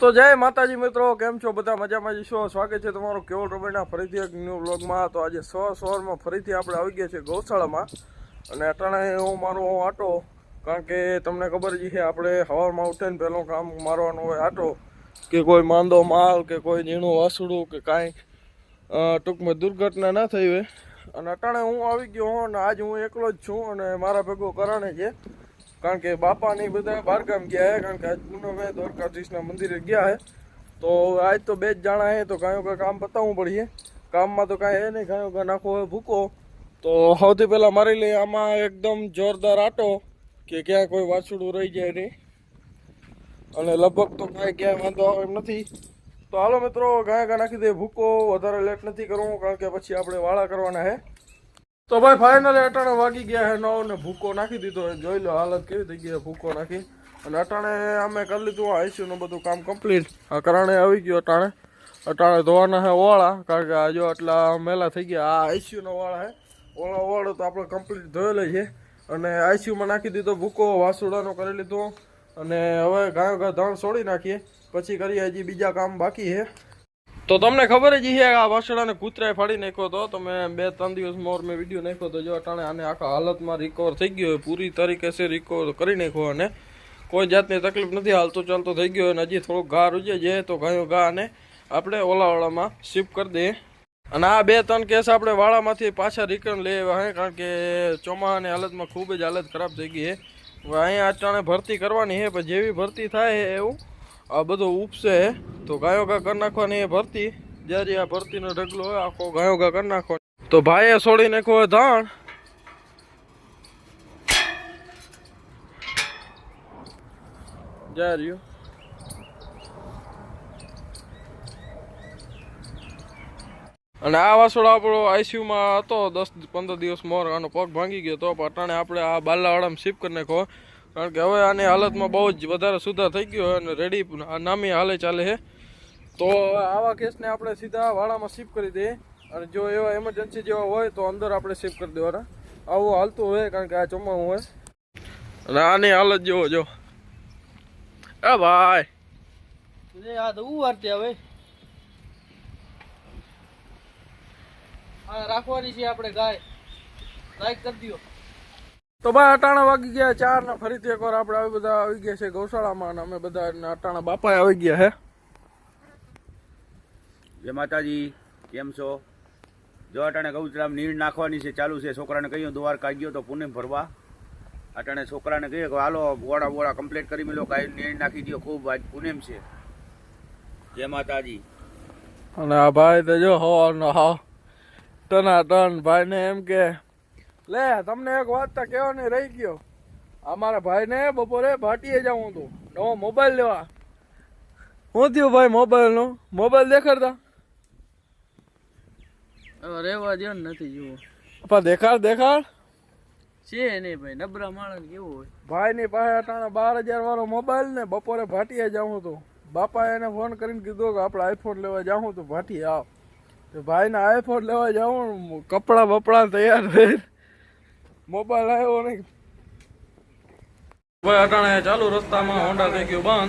તો જય માતાજી મિત્રો, કેમ છો? બધા મજામાં જ છો? સ્વાગત છે તમારું કેવલ રમેશના ફરીથી એક ન્યૂ બ્લોગમાં તો આજે સો સોરમાં ફરીથી આપણે આવી ગયા છે ગૌશાળામાં. અને અટાણે હું મારો આટો, કારણ કે તમને ખબર છે, આપણે હવામાં ઉઠીને પહેલું કામ મારવાનું હોય આટો, કે કોઈ માંદો માલ, કે કોઈ ઝીણું વાસડું, કે કાંઈ ટૂંકમાં દુર્ઘટના ના થઈ હોય. અને અટાણે હું આવી ગયો હું અને આજ હું એકલો જ છું, અને મારા ભેગો કરાણે છે. કારણ કે બાપા ને બધા બહારગામ ગયા હે, કારણ કે આજ પૂનમે દ્વારકાધીશના મંદિરે ગયા હે. તો આજ તો બે જ જાણા હે, તો કાંઈ કાંઈ કામ પતાવવું પડીએ. કામમાં તો કાંઈ હે નહીં, કાંઈ કાંઈ નાખો ભૂકો. તો સૌથી પહેલાં મારી લઈએ આમાં એકદમ જોરદાર આટો કે ક્યાં કોઈ વાછડું રહી જાય નહીં. અને લગભગ તો કાંઈ ક્યાંય વાંધો આવે એમ નથી. તો હાલો મિત્રો, ગાય ગા નાખી દે ભૂકો વધારે લેટ નથી કરવું, કારણ કે પછી આપણે વાળા કરવાના હે. તો ભાઈ ફાઇનલી અટાણે વાગી ગયા હે નવ ને ભૂકો નાખી દીધો જોઈ લો હાલત કેવી થઈ ગઈ ભૂકો નાખી. અને અટાણે અમે કરી લીધું આઈસીયુ નું બધું કામ કમ્પ્લીટ આ કારણે આવી ગયો અટાણે. અટાણે ધોવાના હે ઓળા, કારણ કે જો આટલા મેલા થઈ ગયા. આ આઈસીયુ નો વાળા હે. ઓળા ઓળો તો આપણે કમ્પ્લીટ ધોયેલો છે અને આઈસીયુમાં નાખી દીધો ભૂકો, વાસુડાનો કરી લીધો. અને હવે ગાયો ગા ધાણ છોડી નાખીએ. પછી કરીએ હજી બીજા કામ બાકી છે તો તમને ખબર જ છે આ વાસણાને કૂતરાએ ફાડી નાખ્યો હતો તમે બે ત્રણ દિવસ મોર મેં વીડિયો નાખ્યો તો જો અટાણે આને આખા હાલતમાં રિકવર થઈ ગયો પૂરી તરીકે છે રિકવર કરી નાખ્યો અને કોઈ જાતની તકલીફ નથી, હાલતો ચાલતો થઈ ગયો અને હજી થોડોક ઘા રૂજે છે, તો ગાયો ઘા અને આપણે ઓલાવાળામાં શિફ્ટ કરી દઈએ. અને આ બે ત્રણ કેસ આપણે વાળામાંથી પાછા રિટર્ન લઈ આવ્યા હે, કારણ કે ચોમાસાની હાલતમાં ખૂબ જ હાલત ખરાબ થઈ ગઈ છે. અહીંયા અટાણે ભરતી કરવાની છે, પણ જેવી ભરતી થાય એવું આ બધો ઉપસે તો ગાયો ગા કરી નાખવાની એ ભરતી. જ્યારે આ ભરતીનો ઢગલો હોય, આખો ગાયો ગા કરી નાખવાનો. તો ભાઈએ છોડી નાખ્યો ધાણ. જા રહ્યું. અને આ વાસોડો આપણો આઈસીયુમાં હતો, દસ પંદર દિવસ મોર આનો પગ ભાંગી ગયો તો પણ અટાણે આપણે આ બાલાવાળામાં શિફ્ટ કરી નાખો કારણ કે હવે આની હાલતમાં બહુ જ વધારે સુધાર થઈ ગયો અને રેડી નામી હાલે ચાલે છે. તો આવા કેસને આપણે સીધા વાળામાં શિફ્ટ કરી દઈએ. અને જો એવા એમરજન્સી જેવા હોય તો અંદર આપણે શિફ્ટ કરી દેવાના. આવું હાલતું હોય કારણ કે આ ચોમાસું હોય. અને આની હાલત જેવો, જો. એ ભાઈ. આ તો ઉવારતે હવે રાખવાની છે આપણે ગાય. લાઈક કરી દો તો ભાઈ અટાણા વાગી ગયા ચાર ને ફરીથી એકવાર આપણે આવી બધા આવી ગયા છે ગૌશાળામાં અને અમે બધા અટાણા બાપા આવી ગયા હે જય માતાજી કેમ છો? જો અટાણે ગૌચરામ નીર નાખવાની છે ચાલુ છે છોકરાને કહ્યું દ્વારકા ગયો તો પુણે ભરવા. અટાણે છોકરાને કહ્યું કે હાલો ગોળા બોડા કમ્પ્લીટ કરી મેલો ગાય નીર નાખી દો ખૂબ આજ પુણેમ છે. જય માતાજી. અને આ ભાઈ તો જો હવાનો હાવ ટના ટન ભાઈને એમ કે લે તમને એક વાત તો કહેવાની રહી ગયો. અમારા ભાઈને બપોરે ભાટીએ જવું હતું. નવો મોબાઈલ લેવા. શું થયું ભાઈ મોબાઈલનું મોબાઈલ દેખાડતા? રહેવા દો નથી જુઓ. પણ દેખાડ દેખાડ. છે નહીં ભાઈ નબળા માણસ કેવું હોય. ભાઈની પાસે અટાણે બાર હજાર વાળો મોબાઈલ ને બપોરે ભાટીએ જવું હતું. બાપાએ એને ફોન કરીને કીધું કે આપણે આઈફોન લેવા જાઉં તો ભાટી આવ. તો ભાઈને આઈફોન લેવા જાઉં કપડાં બપડા તૈયાર થઈ મોબાઈલ આવ્યો નહીં. ભાઈ અટાણે ચાલુ રસ્તામાં હોન્ડા થઈ ગયું બંધ.